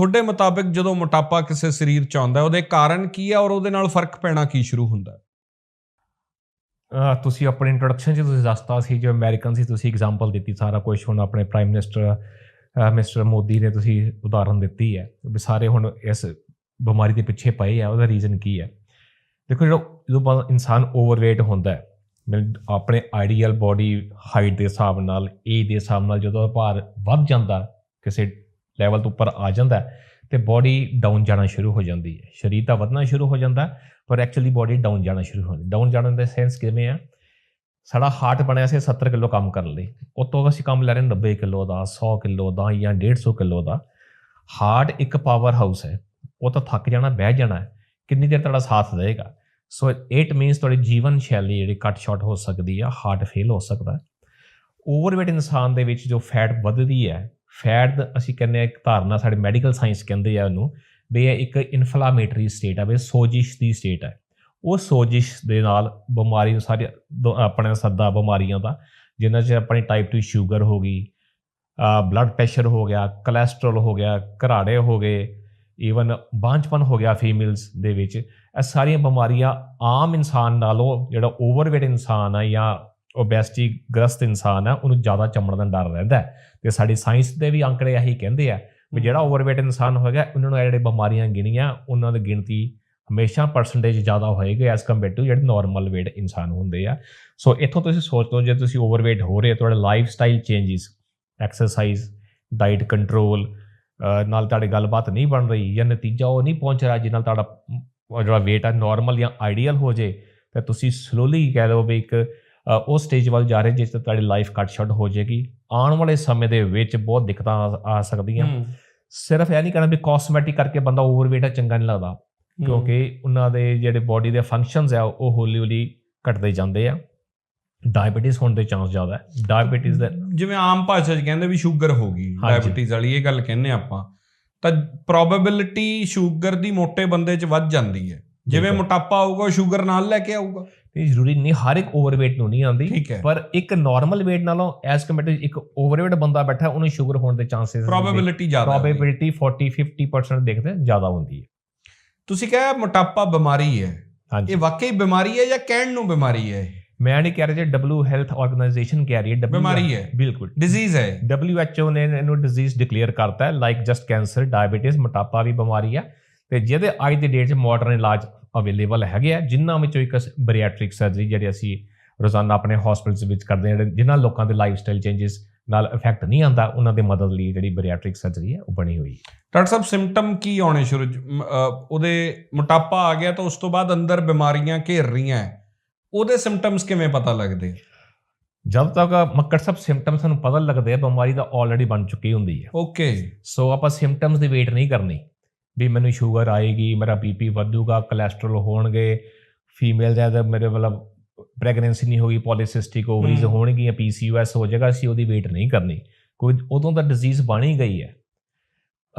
ਤੁਹਾਡੇ ਮੁਤਾਬਿਕ ਜਦੋਂ ਮੋਟਾਪਾ ਕਿਸੇ ਸਰੀਰ ਚ ਆਉਂਦਾ ਉਹਦੇ ਕਾਰਨ ਕੀ ਹੈ ਔਰ ਉਹਦੇ ਨਾਲ ਫ਼ਰਕ ਪੈਣਾ ਕੀ ਸ਼ੁਰੂ ਹੁੰਦਾ ਤੁਸੀਂ ਆਪਣੇ ਇੰਟਰੋਡਕਸ਼ਨ 'ਚ ਤੁਸੀਂ ਦੱਸਤਾ ਸੀ, ਜੋ ਅਮਰੀਕਨ ਸੀ, ਤੁਸੀਂ ਐਗਜ਼ਾਮਪਲ ਦਿੱਤੀ, ਸਾਰਾ ਕੁਝ ਹੁਣ ਆਪਣੇ ਪ੍ਰਾਈਮ ਮਿਨਿਸਟਰ ਮਿਸਟਰ ਮੋਦੀ ਨੇ ਤੁਸੀਂ ਉਦਾਹਰਨ ਦਿੱਤੀ ਹੈ, ਵੀ ਸਾਰੇ ਹੁਣ ਇਸ ਬਿਮਾਰੀ ਦੇ ਪਿੱਛੇ ਪਏ ਆ, ਉਹਦਾ ਰੀਜ਼ਨ ਕੀ ਹੈ? ਦੇਖੋ ਜਿਹੜਾ ਜਦੋਂ ਇਨਸਾਨ ਓਵਰਵੇਟ ਹੁੰਦਾ ਹੈ ਆਪਣੇ ਆਈਡੀਅਲ ਬਾਡੀ ਹਾਈਟ ਦੇ ਹਿਸਾਬ ਨਾਲ ਏਜ ਦੇ ਹਿਸਾਬ ਨਾਲ ਜਦੋਂ ਭਾਰ ਵੱਧ ਜਾਂਦਾ, ਕਿਸੇ ਲੈਵਲ ਤੋਂ ਉੱਪਰ ਆ ਜਾਂਦਾ ਹੈ, ਤੇ ਬਾਡੀ ਡਾਊਨ ਜਾਣਾ ਸ਼ੁਰੂ ਹੋ ਜਾਂਦੀ ਹੈ। ਸਰੀਰ ਤਾਂ ਵਧਣਾ ਸ਼ੁਰੂ ਹੋ ਜਾਂਦਾ ਪਰ ਐਕਚੁਅਲੀ ਬਾਡੀ ਡਾਊਨ ਜਾਣਾ ਸ਼ੁਰੂ ਹੋ ਜਾਂਦੀ ਡਾਊਨ ਜਾਣ ਦਾ ਸੈਂਸ ਕਿਵੇਂ ਆ? ਸਾਡਾ ਹਾਰਟ ਬਣਿਆ ਸੀ 70 ਕਿਲੋ ਕੰਮ ਕਰਨ ਲਈ। ਉਹ ਤੋਂ ਅਸੀਂ ਕੰਮ ਲੈ ਰਹੇ 90 ਕਿਲੋ ਦਾ 100 ਕਿਲੋ ਦਾ ਜਾਂ 150 ਕਿਲੋ ਦਾ। ਹਾਰਟ ਇੱਕ ਪਾਵਰ ਹਾਊਸ ਹੈ। ਉਹ ਤਾਂ ਥੱਕ ਜਾਣਾ ਬਹਿ ਜਾਣਾ ਕਿੰਨੀ ਦੇਰ ਤੁਹਾਡਾ ਸਾਥ ਦੇਵੇਗਾ? ਸੋ ਇਟ ਮੀਨਸ ਤੁਹਾਡੀ ਜੀਵਨ ਸ਼ੈਲੀ ਜਿਹੜੀ ਕੱਟ ਸ਼ਾਰਟ ਹੋ ਸਕਦੀ ਆ ਹਾਰਟ ਫੇਲ ਹੋ ਸਕਦਾ ਓਵਰਵੇਟ ਇਨਸਾਨ ਦੇ ਵਿੱਚ ਜੋ ਫੈਟ ਵੱਧਦੀ ਹੈ ਫੈਟ ਅਸੀਂ ਕਹਿੰਦੇ ਆ ਇੱਕ ਧਾਰਨਾ ਸਾਡੇ ਮੈਡੀਕਲ ਸਾਇੰਸ ਕਹਿੰਦੇ ਆ ਉਹਨੂੰ ਵੀ ਇਹ ਇੱਕ ਇਨਫਲਾਮੇਟਰੀ ਸਟੇਟ ਆ, ਵੀ ਸੋਜਿਸ਼ ਦੀ ਸਟੇਟ ਹੈ ਉਹ ਸੋਜਿਸ਼ ਦੇ ਨਾਲ ਬਿਮਾਰੀ ਨੂੰ ਸਾਰੇ ਦੋ- ਆਪਣੇ ਸੱਦਾ ਬਿਮਾਰੀਆਂ ਦਾ ਜਿਨ੍ਹਾਂ 'ਚ ਆਪਣੀ ਟਾਈਪ 2 ਸ਼ੂਗਰ ਹੋ ਗਈ ਬਲੱਡ ਪ੍ਰੈਸ਼ਰ ਹੋ ਗਿਆ ਕੋਲੇਸਟ੍ਰੋਲ ਹੋ ਗਿਆ, ਘਰਾੜੇ ਹੋ ਗਏ ਈਵਨ ਬਾਂਝਪਨ ਹੋ ਗਿਆ ਫੀਮੇਲਸ ਦੇ ਵਿੱਚ, ਇਹ ਸਾਰੀਆਂ ਬਿਮਾਰੀਆਂ ਆਮ ਇਨਸਾਨ ਨਾਲੋਂ ਜਿਹੜਾ ਓਵਰਵੇਟ ਇਨਸਾਨ ਆ ਜਾਂ ਓਬੈਸਿਟੀ ਗ੍ਰਸਤ ਇਨਸਾਨ ਆ ਉਹਨੂੰ ਜ਼ਿਆਦਾ ਚਮੜਨ ਦਾ ਡਰ ਰਹਿੰਦਾ। ਤੇ ਸਾਡੀ ਸਾਇੰਸ ਦੇ ਵੀ ਅੰਕੜੇ ਇਹੀ ਕਹਿੰਦੇ ਆ ਵੀ ਜਿਹੜਾ ਓਵਰਵੇਟ ਇਨਸਾਨ ਹੋਏਗਾ ਉਹਨਾਂ ਨੂੰ ਜਿਹੜੇ ਬਿਮਾਰੀਆਂ ਗਿਣੀਆਂ ਉਹਨਾਂ ਦੀ ਗਿਣਤੀ ਹਮੇਸ਼ਾ ਪਰਸੈਂਟੇਜ ਜ਼ਿਆਦਾ ਹੋਏਗੀ ਐਸ ਕੰਪੇਅਰ ਟੂ ਜਿਹੜੇ ਨਾਰਮਲ weight ਇਨਸਾਨ ਹੁੰਦੇ ਆ ਸੋ ਇੱਥੋਂ ਤੁਸੀਂ ਸੋਚ ਲਓ ਜੇ ਤੁਸੀਂ ਓਵਰਵੇਟ ਹੋ ਰਹੇ ਹੋ ਤੁਹਾਡਾ lifestyle changes exercise diet control ਨਾਲ ਤੁਹਾਡੀ ਗੱਲਬਾਤ ਨਹੀਂ ਬਣ ਰਹੀ ਜਾਂ ਨਤੀਜਾ ਉਹ ਨਹੀਂ ਪਹੁੰਚ ਰਿਹਾ ਜਿਸ ਨਾਲ ਤੁਹਾਡਾ ਉਹ ਜਿਹੜਾ weight ਆ ਨਾਰਮਲ ਜਾਂ ਆਈਡੀਅਲ ਹੋ ਜੇ ਤਾਂ ਤੁਸੀਂ ਸਲੋਲੀ ਕਹਿ ਲਓ ਵੀ ਇੱਕ ਉਹ ਸਟੇਜ ਵੱਲ ਜਾ ਰਹੇ ਜਿਸ ਤੇ ਤੁਹਾਡੀ ਲਾਈਫ ਕੱਟ ਸ਼ਾਰਟ ਹੋ ਜਾਏਗੀ। ਆਉਣ ਵਾਲੇ ਸਮੇਂ ਦੇ ਵਿੱਚ ਬਹੁਤ ਦਿੱਕਤਾਂ ਆ- ਸਕਦੀਆਂ। ਸਿਰਫ ਇਹ ਨਹੀਂ ਕਹਿਣਾ ਵੀ ਕਾਸਮੈਟਿਕ ਕਰਕੇ ਬੰਦਾ ਓਵਰਵੇਟ ਆ ਚੰਗਾ ਨਹੀਂ ਲੱਗਦਾ। ਕਿਉਂਕਿ ਉਹਨਾਂ ਦੇ ਜਿਹੜੇ ਬਾਡੀ ਦੇ ਫੰਕਸ਼ਨਸ ਆ ਉਹ ਹੌਲੀ ਹੌਲੀ ਘਟਦੇ ਜਾਂਦੇ ਆ। ਡਾਇਬੀਟੀਜ਼ ਹੋਣ ਦੇ ਚਾਂਸ ਜ਼ਿਆਦਾ ਹੈ। ਡਾਇਬੀਟੀਜ਼ ਦਾ ਜਿਵੇਂ ਆਮ ਭਾਸ਼ਾ 'ਚ ਕਹਿੰਦੇ ਵੀ ਸ਼ੂਗਰ ਹੋ ਗਈ। ਹਾਂਜੀ। ਡਾਇਬੀਟੀਜ਼ ਵਾਲੀ ਇਹ ਗੱਲ ਕਹਿੰਦੇ ਆਪਾਂ। ਤਾਂ ਪ੍ਰੋਬੇਬਿਲਿਟੀ ਸ਼ੂਗਰ ਦੀ ਮੋਟੇ ਬੰਦੇ 'ਚ ਵੱਧ ਜਾਂਦੀ ਹੈ। ਜਿਵੇਂ। ਮੋਟਾਪਾ ਆਊਗਾ ਸ਼ੂਗਰ ਨਾਲ ਲੈ ਕੇ ਆਊਗਾ। ਇਹ ਜ਼ਰੂਰੀ ਨਹੀਂ ਹਰ ਇੱਕ ਓਵਰਵੇਟ ਨੂੰ ਨਹੀਂ ਆਉਂਦੀ ਪਰ ਇੱਕ ਨਾਰਮਲ weight ਨਾਲੋਂ ਐਸ ਕੰਪੇਅਰ ਇੱਕ ਓਵਰਵੇਟ ਬੰਦਾ ਬੈਠਾ ਉਹਨੂੰ ਸ਼ੂਗਰ ਹੋਣ ਦੇ ਚਾਂਸਸ ਪ੍ਰੋਬੇਬਿਲਿਟੀ ਜ਼ਿਆਦਾ। ਪ੍ਰੋਬੇਬਿਲਿਟੀ 40 50% ਦੇਖਦੇ ਜ਼ਿਆਦਾ ਹੁੰਦੀ ਹੈ। ਤੁਸੀਂ ਕਿਹਾ ਮੋਟਾਪਾ ਬਿਮਾਰੀ ਹੈ। ਇਹ ਵਾਕਈ ਬਿਮਾਰੀ ਹੈ ਜਾਂ ਕਹਿਣ ਨੂੰ ਬਿਮਾਰੀ ਹੈ? ਮੈਂ ਨਹੀਂ ਕਹਿ ਰਿਹਾ ਜੇ ਡਬਲਯੂ ਹੈਲਥ ਆਰਗੇਨਾਈਜੇਸ਼ਨ ਕਹਿ ਰਹੀ ਹੈ W- ਬਿਮਾਰੀ ਹੈ। ਬਿਲਕੁਲ। ਡਿਜ਼ੀਜ਼ ਹੈ। WHO ਨੇ ਇਹਨੂੰ ਡਿਜ਼ੀਜ਼ ਡਿਕਲੇਅਰ ਕਰਤਾ ਹੈ ਲਾਈਕ ਜਸਟ ਕੈਂਸਰ ਡਾਇਬੀਟਿਸ ਮੋਟਾਪਾ ਵੀ ਬਿਮਾਰੀ ਹੈ ਤੇ ਜਿਹਦੇ ਅੱਜ ਦੀ ਡੇਟ 'ਚ ਮਾਡਰਨ ਇਲਾਜ ਅਵੇਲੇਬਲ ਹੈਗੇ ਆ ਜਿਨ੍ਹਾਂ ਵਿੱਚੋਂ ਇੱਕ ਬਰੀਆਟ੍ਰਿਕ ਸਰਜਰੀ ਜਿਹੜੀ ਅਸੀਂ ਰੋਜ਼ਾਨਾ ਆਪਣੇ ਹਸਪੀਟਲਸ ਵਿੱਚ ਕਰਦੇ ਹਾਂ ਜਿਨ੍ਹਾਂ ਲੋਕਾਂ ਦੇ ਲਾਈਫ ਸਟਾਈਲ ਚੇਂਜਸ ਨਾਲ ਇਫੈਕਟ ਨਹੀਂ ਆਉਂਦਾ ਉਹਨਾਂ ਦੇ ਮਦਦ ਲਈ ਜਿਹੜੀ ਬਰੀਆਟ੍ਰਿਕ ਸਰਜਰੀ ਹੈ ਉਹ ਬਣੀ ਹੋਈ ਹੈ। ਡਾਕਟਰ ਸਾਹਿਬ ਸਿੰਪਟਮ ਕੀ ਆਉਣੇ ਸ਼ੁਰੂ ਉਹਦੇ ਮੋਟਾਪਾ ਆ ਗਿਆ ਤਾਂ ਉਸ ਤੋਂ ਬਾਅਦ ਅੰਦਰ ਬਿਮਾਰੀਆਂ ਘੇਰ ਰਹੀਆਂ। ਉਹਦੇ ਸਿੰਪਟਮਸ ਕਿਵੇਂ ਪਤਾ ਲੱਗਦੇ? ਜਦ ਤੱਕ ਮੱਕੜ ਸਭ ਸਿੰਪਟਮ ਸਾਨੂੰ ਪਤਾ ਲੱਗਦੇ ਆ ਬਿਮਾਰੀ ਦਾ ਆਲਰੇਡੀ ਬਣ ਚੁੱਕੀ ਹੁੰਦੀ ਹੈ। ਓਕੇ ਸੋ ਆਪਾਂ ਸਿੰਪਟਮਸ ਦੀ ਵੇਟ ਨਹੀਂ ਕਰਨੀ। ਵੀ ਮੈਨੂੰ ਸ਼ੂਗਰ ਆਏਗੀ ਮੇਰਾ ਬੀਪੀ ਵਧੂਗਾ ਕੋਲੇਸਟ੍ਰੋਲ ਹੋਣਗੇ ਫੀਮੇਲ ਦਾ ਮੇਰੇ ਮਤਲਬ ਪ੍ਰੈਗਨੈਂਸੀ ਨਹੀਂ ਹੋਈ ਪੋਲੀਸਿਸਟਿਕ ਓਵਰੀਜ਼। ਹੋਣਗੀਆਂ ਪੀਸੀਓਐਸ ਹੋ ਜਾਏਗਾ ਅਸੀਂ ਉਹਦੀ ਵੇਟ ਨਹੀਂ ਕਰਨੀ। ਕੋਈ ਉਦੋਂ ਤਾਂ ਡਿਜ਼ੀਜ਼ ਬਣ ਹੀ ਗਈ ਹੈ।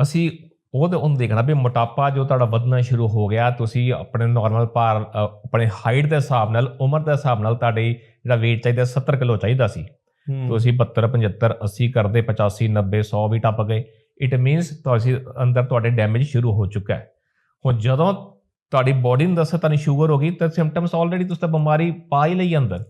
ਅਸੀਂ ਉਹਦੇ ਉਹਨੂੰ ਦੇਖਣਾ ਵੀ ਮੋਟਾਪਾ ਜੋ ਤੁਹਾਡਾ ਵਧਣਾ ਸ਼ੁਰੂ ਹੋ ਗਿਆ ਤੁਸੀਂ ਆਪਣੇ ਨਾਰਮਲ ਭਾਰ ਆਪਣੇ ਹਾਈਟ ਦੇ ਹਿਸਾਬ ਨਾਲ ਉਮਰ ਦੇ ਹਿਸਾਬ ਨਾਲ ਤੁਹਾਡੀ ਜਿਹੜਾ weight ਚਾਹੀਦਾ 70 ਕਿਲੋ ਚਾਹੀਦਾ ਸੀ। ਤੁਸੀਂ 72 75 80 ਕਰਦੇ 85 90 100 ਵੀ ਟੱਪ ਗਏ। ਇਟ ਮੀਨਸ ਤੁਸੀਂ ਅੰਦਰ ਤੁਹਾਡੇ ਡੈਮੇਜ ਸ਼ੁਰੂ ਹੋ ਚੁੱਕਾ ਹੈ। ਹੁਣ ਜਦੋਂ ਤੁਹਾਡੀ ਬੋਡੀ ਨੂੰ ਦੱਸਿਆ ਤੁਹਾਨੂੰ ਸ਼ੂਗਰ ਹੋ ਗਈ, ਤਾਂ ਸਿੰਪਟਮਸ ਆਲਰੇਡੀ ਤੁਸੀਂ ਤਾਂ ਬਿਮਾਰੀ ਪਾ ਹੀ ਲਈ ਅੰਦਰ।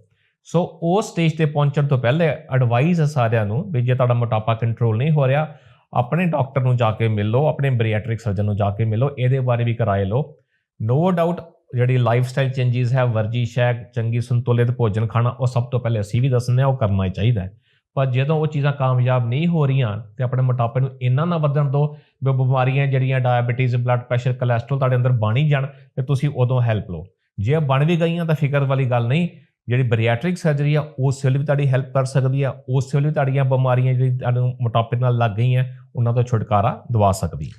ਸੋ ਉਸ ਸਟੇਜ ਤੇ ਪਹੁੰਚਣ ਤੋਂ ਪਹਿਲੇ ਐਡਵਾਈਸ ਹੈ ਸਾਰਿਆਂ ਨੂੰ ਵੀ ਜੇ ਤੁਹਾਡਾ ਮੋਟਾਪਾ ਕੰਟਰੋਲ ਨਹੀਂ ਹੋ ਰਿਹਾ, ਆਪਣੇ ਡਾਕਟਰ ਨੂੰ ਜਾ ਕੇ ਮਿਲੋ, ਆਪਣੇ ਬਰੀਆਟ੍ਰਿਕ ਸਰਜਨ ਨੂੰ ਜਾ ਕੇ ਮਿਲੋ, ਇਹਦੇ ਬਾਰੇ ਵੀ ਕਰਾਏ ਲਓ। ਨੋ ਡਾਊਟ ਜਿਹੜੀ ਲਾਈਫ ਸਟਾਈਲ ਚੇਂਜਸ ਹੈ ਵਰਜਿਸ਼ ਹੈ ਚੰਗੀ ਸੰਤੁਲਿਤ ਭੋਜਨ ਖਾਣਾ, ਉਹ ਸਭ ਤੋਂ ਪਹਿਲੇ ਅਸੀਂ ਵੀ ਦੱਸਨੇ ਆ ਉਹ ਕਰਨਾ ਹੀ ਚਾਹੀਦਾ ਹੈ। ਪਰ ਜਦੋਂ ਉਹ ਚੀਜ਼ਾਂ ਕਾਮਯਾਬ ਨਹੀਂ ਹੋ ਰਹੀਆਂ ਤੇ ਆਪਣੇ ਮੋਟਾਪੇ ਨੂੰ ਇੰਨਾ ਨਾ ਵਧਣ ਦਿਓ ਵੀ ਉਹ ਬਿਮਾਰੀਆਂ ਜਿਹੜੀਆਂ ਡਾਇਬੀਟੀਜ਼ ਬਲੱਡ ਪ੍ਰੈਸ਼ਰ ਕੋਲੇਸਟ੍ਰੋਲ ਤੁਹਾਡੇ ਅੰਦਰ ਬਣ ਹੀ ਜਾਣ ਤੇ ਤੁਸੀਂ ਉਦੋਂ ਹੈਲਪ ਲਓ। ਜੇ ਇਹ ਬਣ ਵੀ ਗਈਆਂ ਤਾਂ ਫਿਕਰ ਵਾਲੀ ਗੱਲ ਨਹੀਂ, ਜਿਹੜੀ ਬਰੀਆਟ੍ਰਿਕ ਸਰਜਰੀ ਆ, ਉਸ ਵੇਲੇ ਵੀ ਤੁਹਾਡੀ ਹੈਲਪ ਕਰ ਸਕਦੀ ਆ, ਉਸ ਵੇਲੇ ਵੀ ਤੁਹਾਡੀਆਂ ਬਿਮਾਰੀਆਂ ਜਿਹੜੀ ਤੁਹਾਨੂੰ ਮੋਟਾਪੇ ਨਾਲ ਲੱਗ ਗਈਆਂ, ਉਹਨਾਂ ਤੋਂ ਛੁਟਕਾਰਾ ਦਿਵਾ ਸਕਦੀ ਹੈ